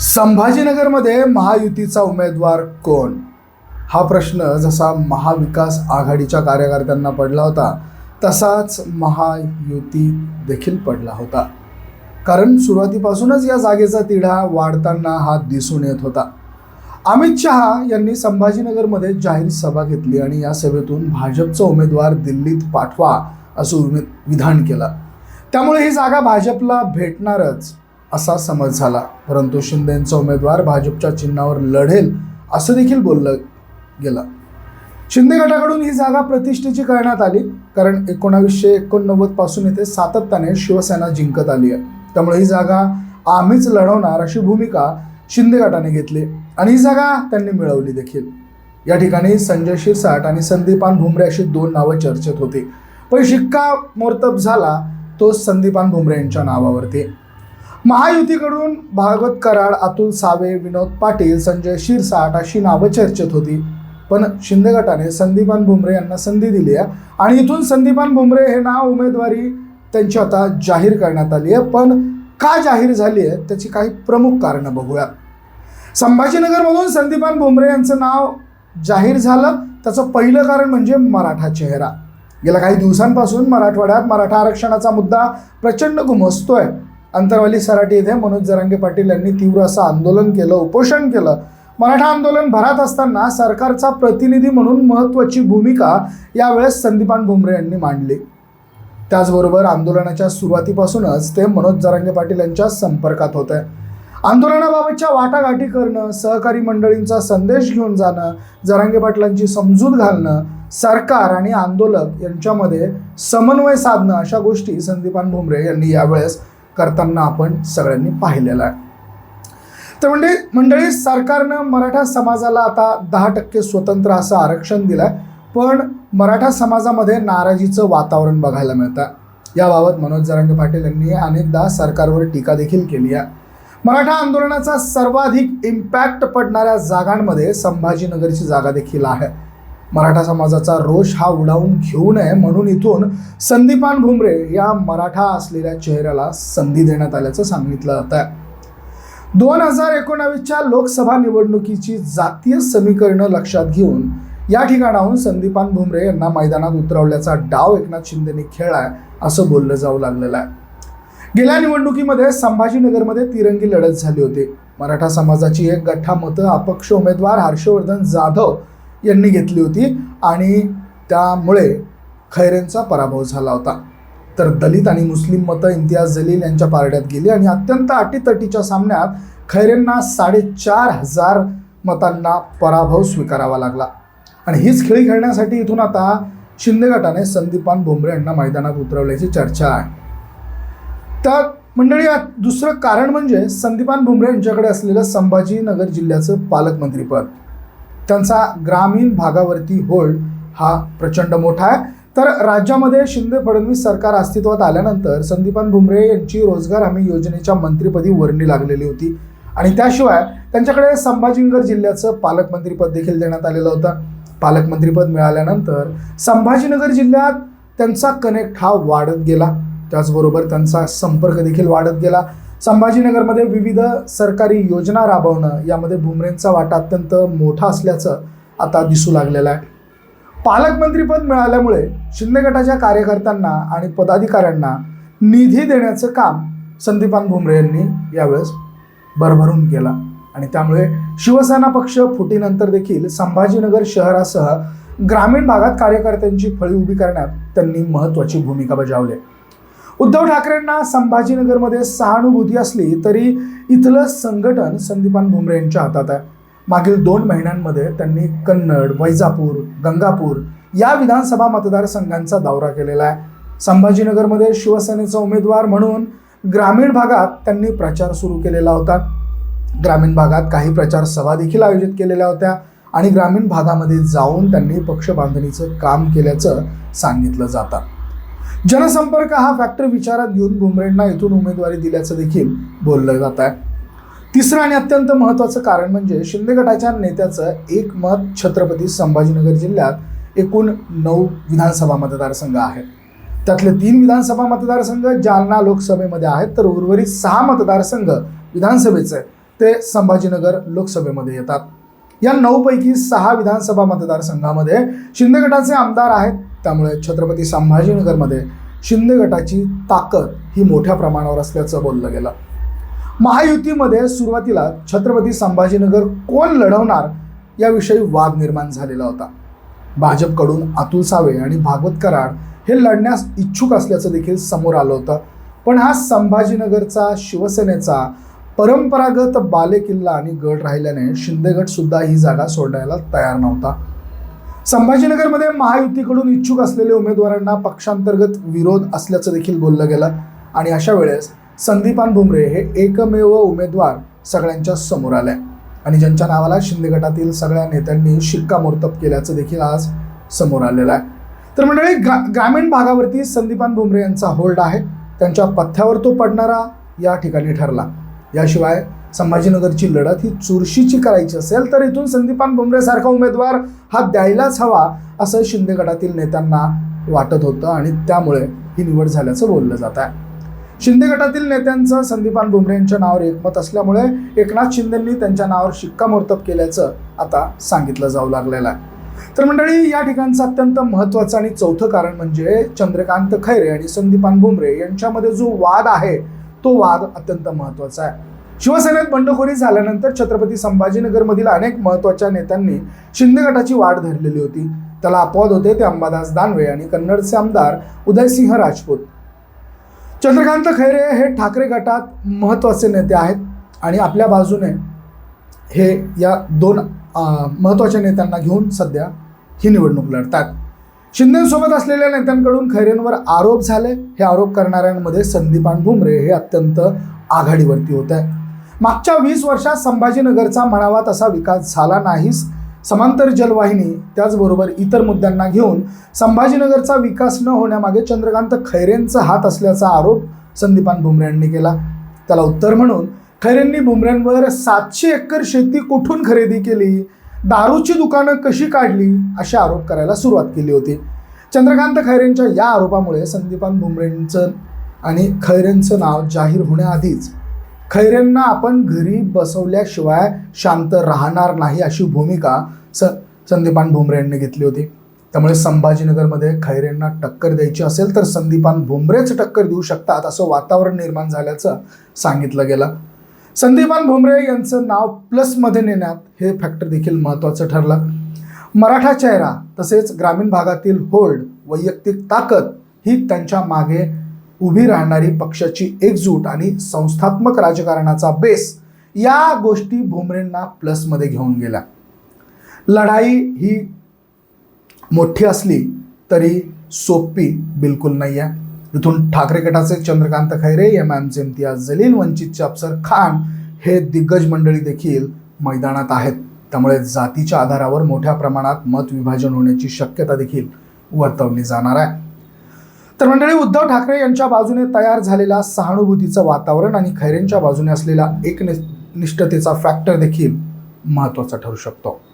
संभाजीनगरमध्ये महायुतीचा उमेदवार कोण? हा प्रश्न जसा महाविकास आघाडीच्या कार्यकर्त्यांना पडला होता तसाच महायुती देखील पडला होता. कारण सुरुवातीपासूनच या जागेचा तिढा वाढताना हा दिसून येत होता. अमित शहा यांनी संभाजीनगरमध्ये जाहीर सभा घेतली आणि या सभेतून भाजपचा उमेदवार दिल्लीत पाठवा असं उमे विधान केलं. त्यामुळे ही जागा भाजपला भेटणारच. असा समज झाला. परंतु शिंदेंचा उमेदवार भाजपच्या चिन्हावर लढेल असं देखील बोललं गेलं. शिंदे गटाकडून ही जागा प्रतिष्ठेची करण्यात आली. कारण एकोणावीसशे एकोणनव्वदपासून इथे सातत्याने शिवसेना जिंकत आली आहे. त्यामुळे ही जागा आम्हीच लढवणार अशी भूमिका शिंदे गटाने घेतली आणि ही जागा त्यांनी मिळवली देखील. या ठिकाणी संजय शिरसाट आणि संदीपान भुमरे अशी दोन नावं चर्चेत होती. पण शिक्का मोर्तब झाला तो संदीपान भुमरे यांच्या नावावरती. महायुतीकडून भागवत कराड अतुल सावे विनोद पाटील संजय शिरसाट अशी नावं चर्चेत होती. पण शिंदे गटाने संदीपान भुमरे यांना संधी दिली आहे. आणि इथून संदीपान भुमरे हे नाव उमेदवारी त्यांची आता जाहीर करण्यात आली आहे. पण का जाहीर झाली आहे त्याची काही प्रमुख कारणं बघूयात संभाजीनगरमधून संदीपान भुमरे यांचं नाव जाहीर झालं. त्याचं पहिलं कारण म्हणजे मराठा चेहरा. गेल्या काही दिवसांपासून मराठवाड्यात मराठा आरक्षणाचा मुद्दा प्रचंड घुमसतोय. अंतरवाली सराटी येथे मनोज जरांगे पाटील यांनी तीव्र असं आंदोलन केलं उपोषण केलं. मराठा आंदोलन भरात असताना सरकारचा प्रतिनिधी म्हणून महत्त्वाची भूमिका यावेळेस संदीपान भुमरे यांनी मांडली. त्याचबरोबर आंदोलनाच्या सुरुवातीपासूनच ते मनोज जरांगे पाटील यांच्या संपर्कात होते. आंदोलनाबाबतच्या वाटाघाटी करणं सहकारी मंडळींचा संदेश घेऊन जाणं जरांगे पाटलांची समजूत घालणं सरकार आणि आंदोलक यांच्यामध्ये समन्वय साधणं अशा गोष्टी संदीपान भुमरे यांनी यावेळेस करताना आपण सगळ्यांनी पाहिलेलं आहे. तर म्हणजे मंडळी सरकारनं मराठा समाजाला आता दहा टक्के स्वतंत्र असं आरक्षण दिलं आहे पण मराठा समाजामध्ये नाराजीचं वातावरण बघायला मिळतं याबाबत मनोज जरांगे पाटील यांनी अनेकदा सरकारवर टीका देखील केली आहे. मराठा आंदोलनाचा सर्वाधिक इम्पॅक्ट पडणाऱ्या जागांमध्ये संभाजीनगरची जागा देखील आहे. मराठा समाजाचा रोष हा उडावून घेऊ नये म्हणून इथून संदीपान भुमरे या मराठा असलेल्या चेहऱ्याला संधी देण्यात आल्याचं सांगितलं जात आहे दोन हजार एकोणावीसच्या लोकसभा निवडणुकीची जातीय समीकरणं लक्षात घेऊन या ठिकाणाहून संदीपान भुमरे यांना मैदानात उतरवल्याचा डाव एकनाथ शिंदेने खेळलाय असं बोललं जाऊ लागलेलं आहे. गेल्या निवडणुकीमध्ये संभाजीनगरमध्ये तिरंगी लढत झाली होती. मराठा समाजाची एक गठ्ठा मतं अपक्ष उमेदवार हर्षवर्धन जाधव यांनी घेतली होती आणि त्यामुळे खैरेंचा पराभव झाला होता. तर दलित आणि मुस्लिम मतं इम्तियाज जलील यांच्या पारड्यात गेली आणि अत्यंत अटीतटीच्या सामन्यात खैरेंना साडेचार हजार मतांना पराभव स्वीकारावा लागला. आणि हीच खेळी खेळण्यासाठी इथून आता शिंदे गटाने संदीपान भुमरे यांना मैदानात उतरवल्याची चर्चा आहे. त्या मंडळी दुसरं कारण म्हणजे संदीपान भुमरे यांच्याकडे असलेलं संभाजीनगर जिल्ह्याचं पालकमंत्रीपद. त्यांचा ग्रामीण भागावरती होल्ड हा प्रचंड मोठा आहे. तर राज्यामध्ये शिंदे फडणवीस सरकार अस्तित्वात आल्यानंतर संदीपान भुमरे यांची रोजगार हमी योजनेच्या मंत्रीपदी वर्णी लागलेली होती. आणि त्याशिवाय त्यांच्याकडे संभाजीनगर जिल्ह्याचं पालकमंत्रीपद देखील देण्यात आलेलं होतं. पालकमंत्रीपद मिळाल्यानंतर संभाजीनगर जिल्ह्यात त्यांचा कनेक्ट हा वाढत गेला. त्याचबरोबर त्यांचा संपर्क देखील वाढत गेला. संभाजीनगरमध्ये विविध सरकारी योजना राबवणं यामध्ये भुमरेंचा वाटा अत्यंत मोठा असल्याचं आता दिसू लागलेलं आहे. पालकमंत्रीपद मिळाल्यामुळे शिंदे गटाच्या कार्यकर्त्यांना आणि पदाधिकाऱ्यांना निधी देण्याचं काम संदीपान भुमरे यांनी यावेळेस भरभरून केला. आणि त्यामुळे शिवसेना पक्ष फुटीनंतर देखील संभाजीनगर शहरासह ग्रामीण भागात कार्यकर्त्यांची फळी उभी करण्यात त्यांनी महत्त्वाची भूमिका बजावली उद्धव ठाकरेंना संभाजीनगरमध्ये सहानुभूती असली तरी इथलं संघटन संदीपान भुमरे यांच्या हातात आहे. मागील दोन महिन्यांमध्ये त्यांनी कन्नड वैजापूर गंगापूर या विधानसभा मतदारसंघांचा दौरा केलेला आहे. संभाजीनगरमध्ये शिवसेनेचा उमेदवार म्हणून ग्रामीण भागात त्यांनी प्रचार सुरू केलेला होता. ग्रामीण भागात काही प्रचार सभा देखील आयोजित केलेल्या होत्या आणि ग्रामीण भागामध्ये जाऊन त्यांनी पक्ष बांधणीचं काम केल्याचं सांगितलं जातं. जनसंपर्क हा फॅक्टर विचारात घेऊन भुमरेंना इथून उमेदवारी दिल्याचं देखील बोललं जात आहे. तिसरं आणि अत्यंत महत्त्वाचं कारण म्हणजे शिंदे गटाच्या नेत्याचं एक मत छत्रपती संभाजीनगर जिल्ह्यात एकूण नऊ विधानसभा मतदारसंघ आहेत. त्यातले तीन विधानसभा मतदारसंघ जालना लोकसभेमध्ये आहेत तर उर्वरित सहा मतदारसंघ विधानसभेचे ते संभाजीनगर लोकसभेमध्ये येतात. या नऊपैकी सहा विधानसभा मतदारसंघामध्ये शिंदे गटाचे आमदार आहेत त्यामुळे छत्रपती संभाजीनगरमध्ये शिंदे गटाची ताकद ही मोठ्या प्रमाणावर असल्याचं बोललं गेलं. महायुतीमध्ये सुरुवातीला छत्रपती संभाजीनगर कोण लढवणार याविषयी वाद निर्माण झालेला होता. भाजपकडून अतुल सावे आणि भागवत कराड हे लढण्यास इच्छुक असल्याचं देखील समोर आलं होतं. पण हा संभाजीनगरचा शिवसेनेचा परंपरागत बालेकिल्ला आणि गड राहिल्याने शिंदे ही जागा सोडायला तयार नव्हता. संभाजीनगरमध्ये महायुतीकडून इच्छुक असलेल्या उमेदवारांना पक्षांतर्गत विरोध असल्याचं देखील बोललं गेलं. आणि अशा वेळेस संदीपान भुमरे हे एकमेव उमेदवार सगळ्यांच्या समोर आले. आणि ज्यांच्या नावाला शिंदे गटातील सगळ्या नेत्यांनी शिक्कामोर्तब केल्याचं देखील आज समोर आलेलं आहे. तर मंडळी ग्रा ग्रामीण भागावरती संदीपान भुमरे यांचा होल्ड आहे. त्यांच्या पथ्यावर तो पडणारा या ठिकाणी ठरला. याशिवाय संभाजीनगरची लढत ही चुरशीची करायची असेल तर इथून संदीपान बुमरेसारखा उमेदवार हा द्यायलाच हवा असं शिंदे गटातील नेत्यांना वाटत होतं आणि त्यामुळे ही निवड झाल्याचं बोललं जात आहे. शिंदे गटातील नेत्यांचं संदीपान भुमरे यांच्या नावावर एकमत असल्यामुळे एकनाथ शिंदेंनी त्यांच्या नावावर शिक्कामोर्तब केल्याचं आता सांगितलं जाऊ लागलेलं आहे. तर मंडळी या ठिकाणचं अत्यंत महत्त्वाचं आणि चौथं कारण म्हणजे चंद्रकांत खैरे आणि संदीपान भुमरे यांच्यामध्ये जो वाद आहे तो वाद अत्यंत महत्त्वाचा आहे. शिवसेनेत बंडखोरी झाल्यानंतर छत्रपती संभाजीनगरमधील अनेक महत्त्वाच्या नेत्यांनी शिंदे गटाची वाढ धरलेली होती. त्याला अपवाद होते ते अंबादास दानवे आणि कन्नडचे आमदार उदयसिंह राजपूत. चंद्रकांत खैरे हे ठाकरे गटात महत्त्वाचे नेते आहेत आणि आपल्या बाजूने हे या दोन महत्त्वाच्या नेत्यांना घेऊन सध्या ही निवडणूक लढतात. शिंदेसोबत असलेल्या नेत्यांकडून खैरेंवर आरोप झाले. हे आरोप करणाऱ्यांमध्ये संदीपान भुमरे हे अत्यंत आघाडीवरती होत. आहे मागच्या वीस वर्षात संभाजीनगरचा म्हणावा तसा विकास झाला नाहीच समांतर जलवाहिनी त्याचबरोबर इतर मुद्द्यांना घेऊन संभाजीनगरचा विकास न होण्यामागे चंद्रकांत खैरेंचा हात असल्याचा आरोप संदीपान भुमरे यांनी केला. त्याला उत्तर म्हणून खैरेंनी भुमऱ्यांवर सातशे एकर शेती कुठून खरेदी केली? दारूची दुकानं कशी काढली? असे आरोप करायला सुरुवात केली होती. चंद्रकांत खैरेंच्या या आरोपामुळे संदीपान भुमरेंचं आणि खैरेंचं नाव जाहीर होण्याआधीच खैरेंना आपण घरी बसवल्याशिवाय शांत राहणार नाही अशी भूमिका स संदीपान भुमरे यांनी घेतली होती. त्यामुळे संभाजीनगरमध्ये खैरेंना टक्कर द्यायची असेल तर संदीपान भुमरेच टक्कर देऊ शकतात असं वातावरण निर्माण झाल्याचं सांगितलं गेलं. संदीपान भुमरे यांचं नाव प्लसमध्ये नेण्यात हे फॅक्टर देखील महत्त्वाचं ठरलं. मराठा चेहरा तसेच ग्रामीण भागातील होल्ड वैयक्तिक ताकद ही त्यांच्या मागे उभी राहणारी पक्षाची एकजूट आणि संस्थात्मक राजकारणाचा बेस या गोष्टी भुमरेंना प्लसमध्ये घेऊन गेल्या. लढाई ही मोठी असली तरी सोपी बिलकुल नाही आहे इथून ठाकरे गटाचे चंद्रकांत खैरे एम एमचे इम्तियाज जलील वंचितचे अफसर खान हे दिग्गज मंडळी देखील मैदानात आहेत. त्यामुळे जातीच्या आधारावर मोठ्या प्रमाणात मत विभाजन होण्याची शक्यता देखील वर्तवली जाणार आहे. तर मंडळी उद्धव ठाकरे यांच्या बाजूने तयार झालेला सहानुभूतीचं वातावरण आणि खैरेंच्या बाजूने असलेला एक निष्ठतेचा फॅक्टर देखील महत्त्वाचा ठरू शकतो.